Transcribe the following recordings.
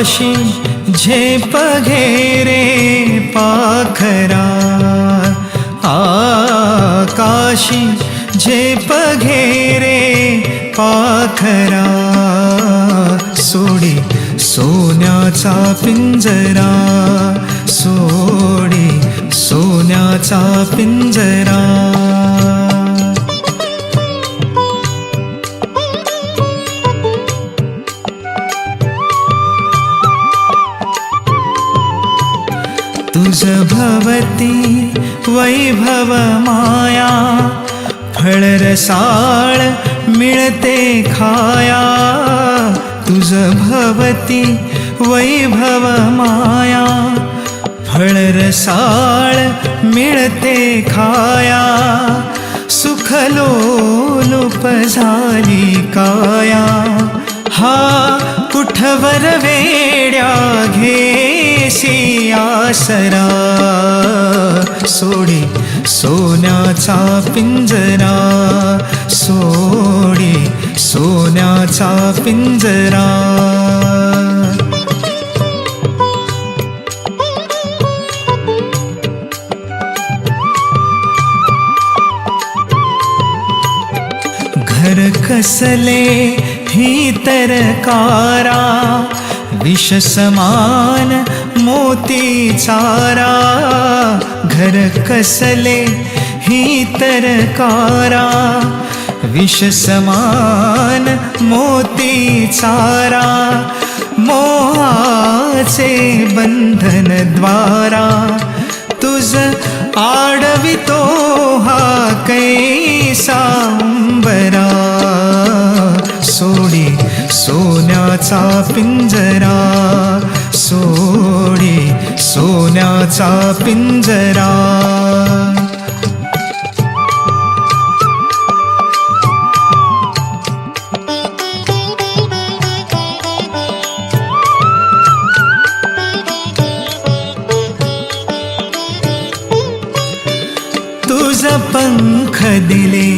पाशी झेप घेरे पाखरा. आकाशी झेप घेरे पाखरा. सोडी सोन्याचा पिंजरा. सोडी सोन्याचा पिंजरा. भवती वैभव माया फळरसाळ मिळते खाया. तुझ भवती वैभव माया फळरसाळ मिळते खाया. सुखलोलुप झाली काया. हा कुठवर वेड्या घे देशी आसरा. सोडी सोन्याचा पिंजरा. सोडी सोन्याचा पिंजरा. घर कसले ही तरकारा विष समान मोती चारा घर कसले ही तरकारा विष समान मोती चारा मोहाचे बंधन द्वारा. तुझ आडवितो हा कैसांबरा सोडी सोन्याचा पिंजरा सोडी सोन्याचा पिंजरा. तुझ पंख दिले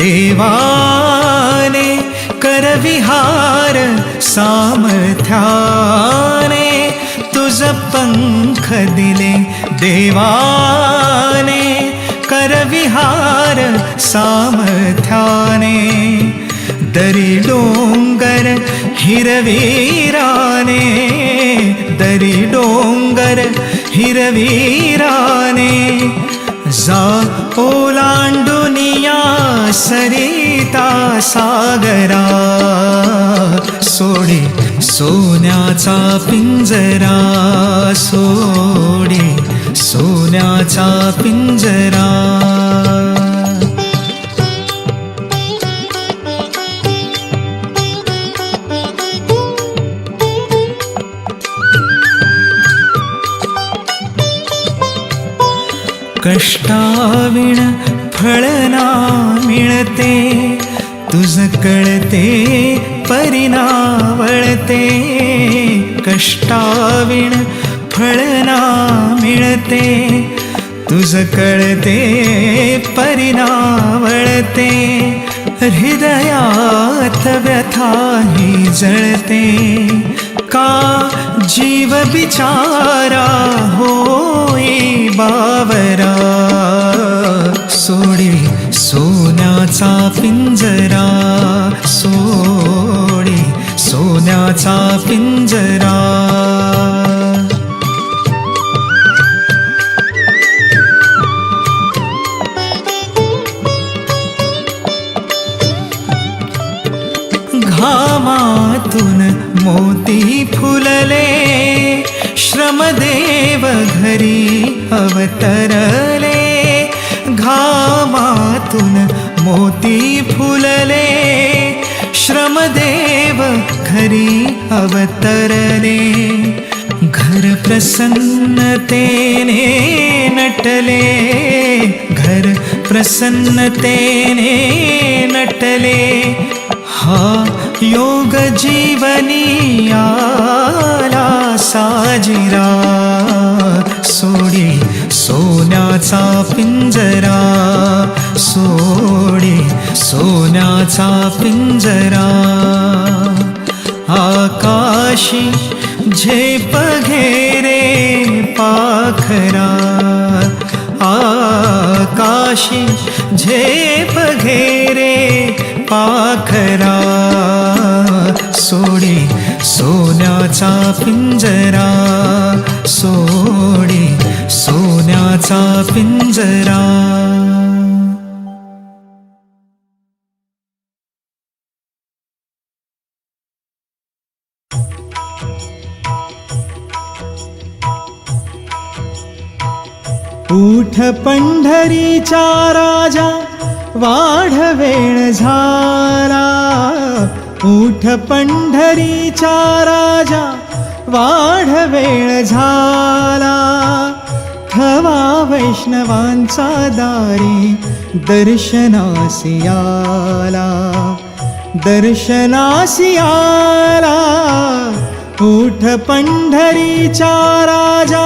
देवाने करविहार सामर्थ्याने. तुझ पंख दिले देवाने करविहार सामर्थ्याने। दरी डोंगर हिरवीराने। दरी डोंगर हिरवीराने। जा ओलांडुनिया सरिता सागरा। सोडी सोन्याचा पिंजरा सोडे सोन्याचा पिंजरा. कष्टाविण फळना मिळते तुझ कळते परिणावळते कष्टाविण फळना मिळते. तुझ कळते परिणावळते हृदयात व्यथाही जळते. का जीव बिचारा होई बावरा? सोडी सोन्याचा पिंजरा सोडी सोन्याचा पिंजरा. घामातून मोती फुलले श्रमदेव घरी अवतरले. घामातून मोती फुलले. श्रमदेव घरी अवतरले. घर प्रसन्नतेने नटले. घर प्रसन्नतेने नटले. हा योग जीवनी आला साजिरा. सोडी सोन्याचा पिंजरा. सोडी सोन्याचा पिंजरा आकाशी झेप घेरे पाखरा आकाशी झेप घेरे पाखरा. सोडे सोन्याचा पिंजरा सोडे सोन्याचा पिंजरा. उठ पंढरीचा राजा वाढवेण झाला. उठ पंढरीचा राजा वाढवेण झाला. खवा वैष्णवांचा दारी दर्शनासियाला दर्शनासियाला उठ पंढरीचा राजा.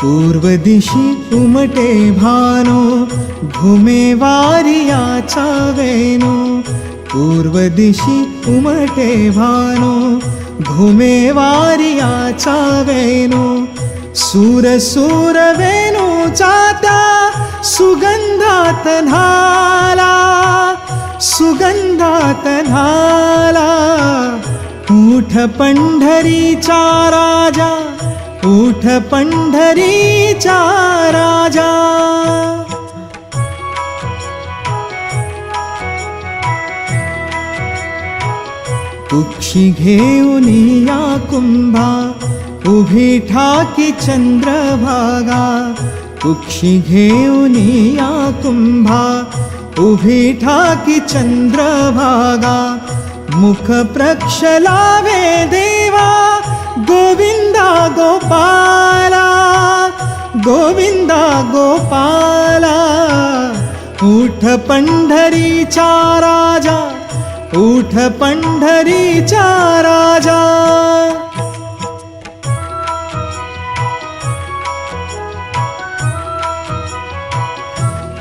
पूर्व दिशी उमटे भानो घुमे वारियाचा वेणू पूर्व दिशी उमटे भानो घुमे वारियाचा वेणू सूर सूर वेणूचा त्या सुगंधात न्हाला सुगंधात न्हाला। उठ पंढरीचा राजा उठ पंढरीचा राजा. कुक्षी घेऊन या कुंभा उभी ठाकी चंद्रभागा. कुक्षी घेऊन या कुंभा उभी ठाकी चंद्रभागा. मुख प्रक्षलावे उठ पंढरीचा राजा उठ पंढरीचा राजा.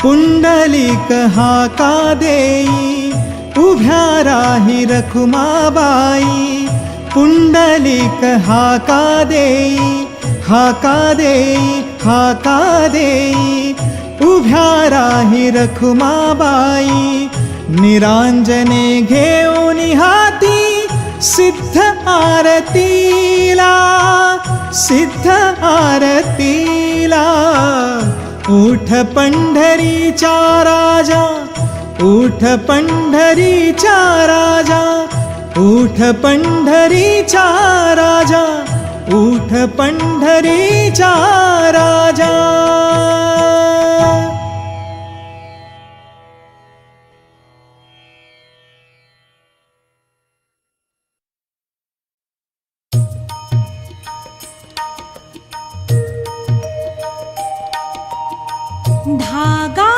पुंडलिक हाका देई उभ्या राही रखुमाबाई. पुंडलिक हाका देई हाका देई हाका देई. उभ्या राही रखुमाबाई निरांजने घेऊन हाती सिद्ध आरतीला सिद्ध आरतीला. उठ पंढरीचा राजा उठ पंढरीचा राजा उठ पंढरीचा राजा उठ पंढरीचा राजा. धागा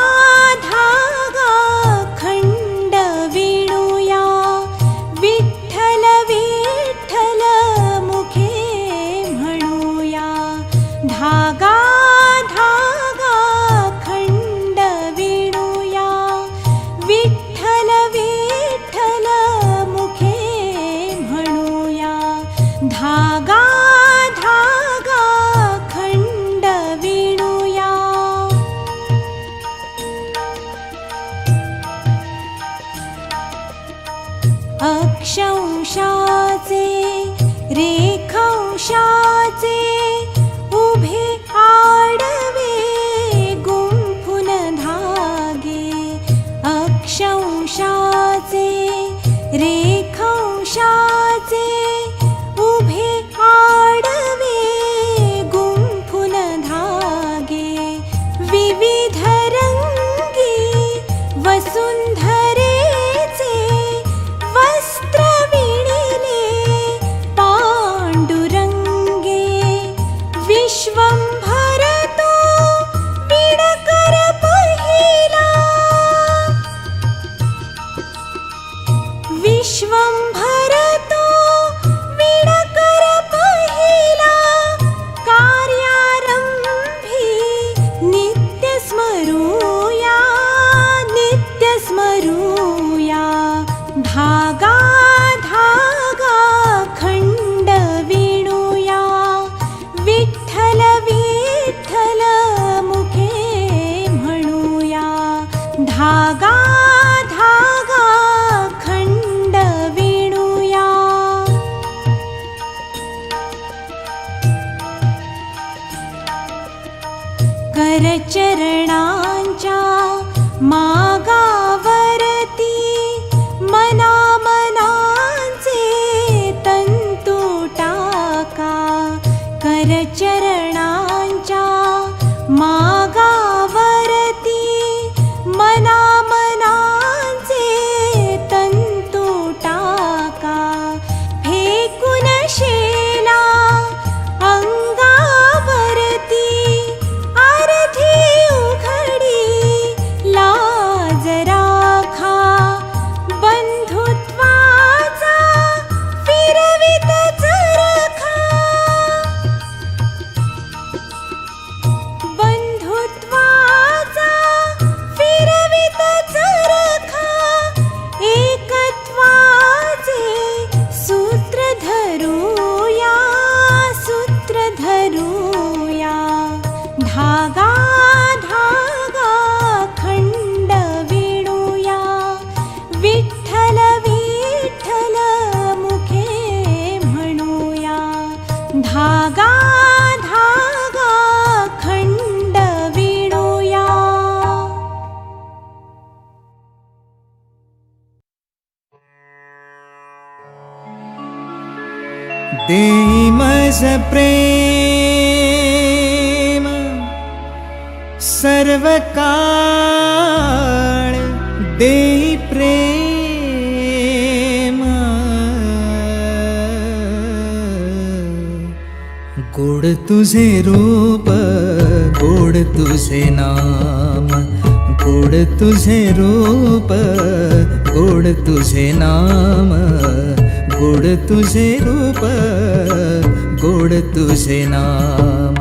vamos. देई मज प्रेम सर्व काळ देई प्रेम. गोड तुझे रूप गोड तुझे नाम गोड तुझे रूप गोड तुझे नाम. गोड तुझे रूप गोड तुझे नाम.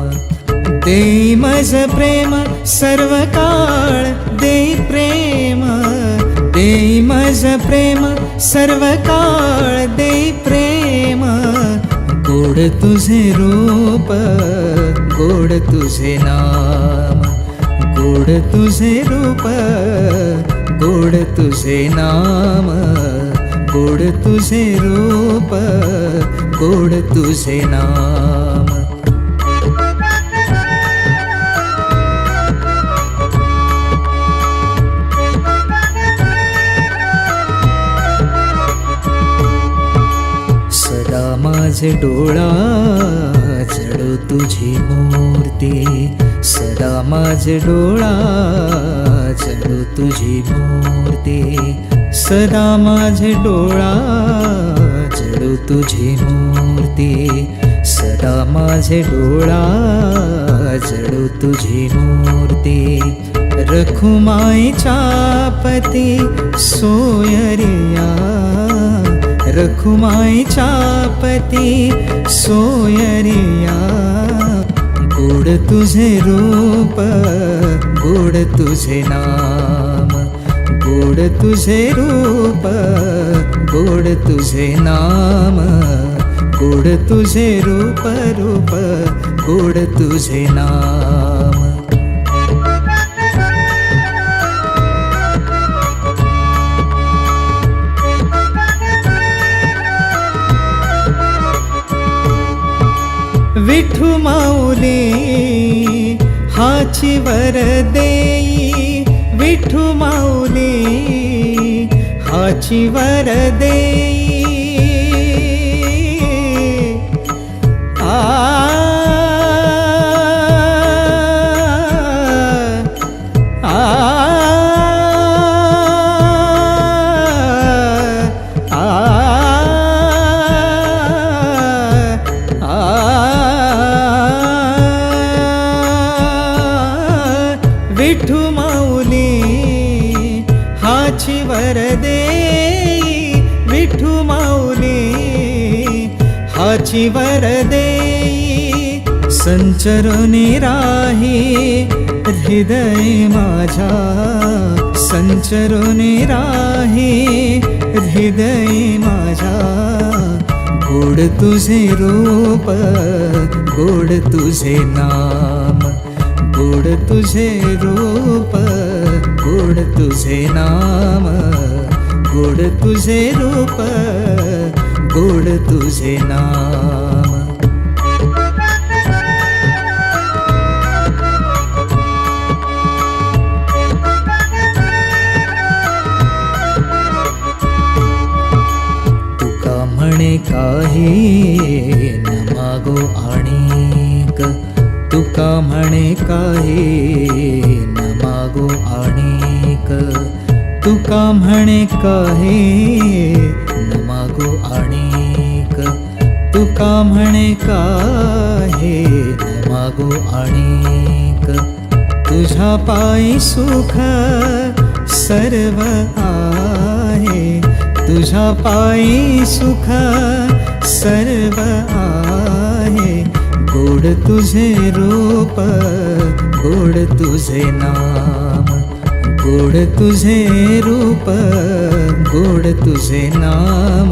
दे मज प्रेम सर्व काळ दे प्रेम. दे मज प्रेम सर्व काळ दे प्रेम. गोड तुझे रूप गोड तुझे नाम. गोड तुझे रूप गोड तुझे नाम. गोड तुझे रूप गोड तुझे नाम. सदा माझे डोळा जडो तुझी मूर्ती. सदा माझे डोळा जडो तुझी मूर्ती. सदा माझे डोळा जडू तुझी मूर्ती. सदा माझे डोळा जडू तुझी मूर्ती. रखुमाईच्या पती सोयरिया रखुमाईच्या पती सोयरिया गोड तुझे रूप गोड तुझे नाम. गोड तुझे रूप गोड तुझे नाम गोड तुझे रूप रूप गोड तुझे नाम. विठू माऊली हाची वर देई विठू माऊली हाची वर देई. आ हाची वरदे संचरणे राही हृदय माझ्या. संचरणे राही हृदय माझ्या. गोड तुझे रूप गोड तुझे नाम. गोड तुझे रूप गोड तुझे नाम. गोड तुझे रूप गोड तुझे नाम. तुका म्हणे काही न मागो आणिक. तुका म्हणे काही न मागो आणिक. तुका म्हणे काही तुका म्हणे काहे? मागो आणिक. तुझ्या पायी सुख सर्व आहे. तुझ्या पायी सुख सर्व आहे. गोड तुझे रूप गोड तुझे नाम. गोड तुझे रूप गोड तुझे नाम.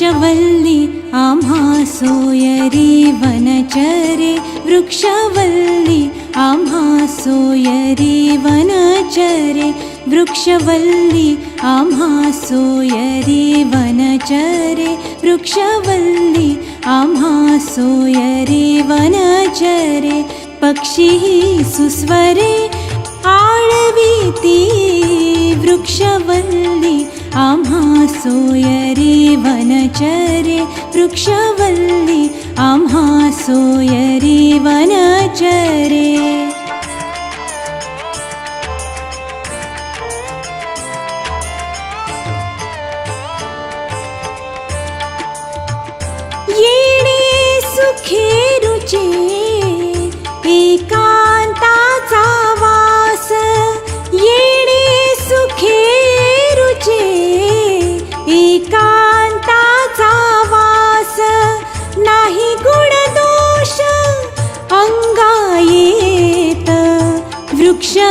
वृक्षवल्ली आम्हा सोयरी वनचरे। वृक्षवल्ली सोयरी वनचरे। वृक्षवल्ली सोयरी वनचरे। वृक्षवल्ली सोयरी वनचरे। पक्षिः सुस्वरे आळवीती। वृक्षवल्ली आम्हा सोयरी वनचरे वृक्षवल्ली। आम्हा सोयरी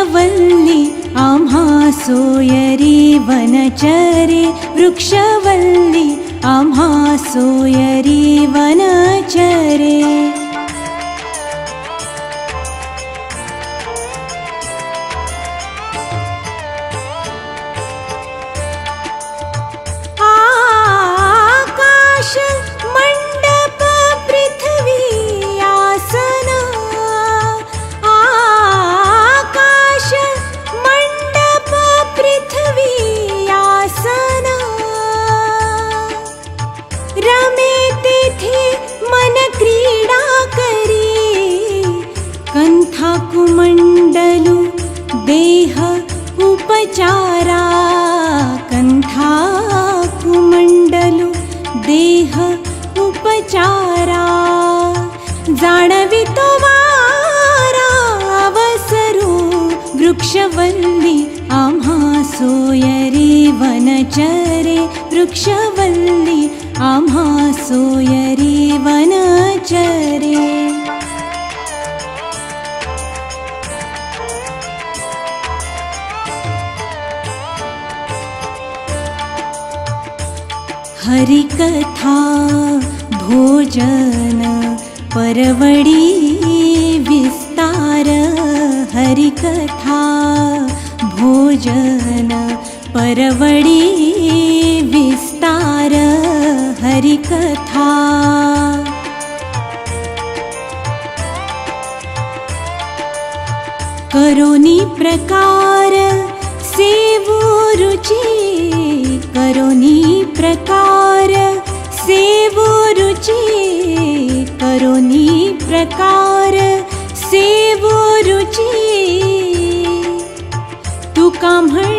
वृक्षवल्ली आम्हा सोयरी वनचरे वृक्षवल्ली आम्हा सोयरी वनचरे आम्हा सोयरी वनचरे वृक्षवल्ली आम्हा सोयरी वनचरे। हरिकथा भोजन परवडी विस्तार हरिकथा भोजन परवडी विस्तार हरिकथा। करोनी प्रकार सेवो रुचि। करोनी प्रकार सेवो रुचि। करोनी प्रकार सेवो रुची तुका म्हण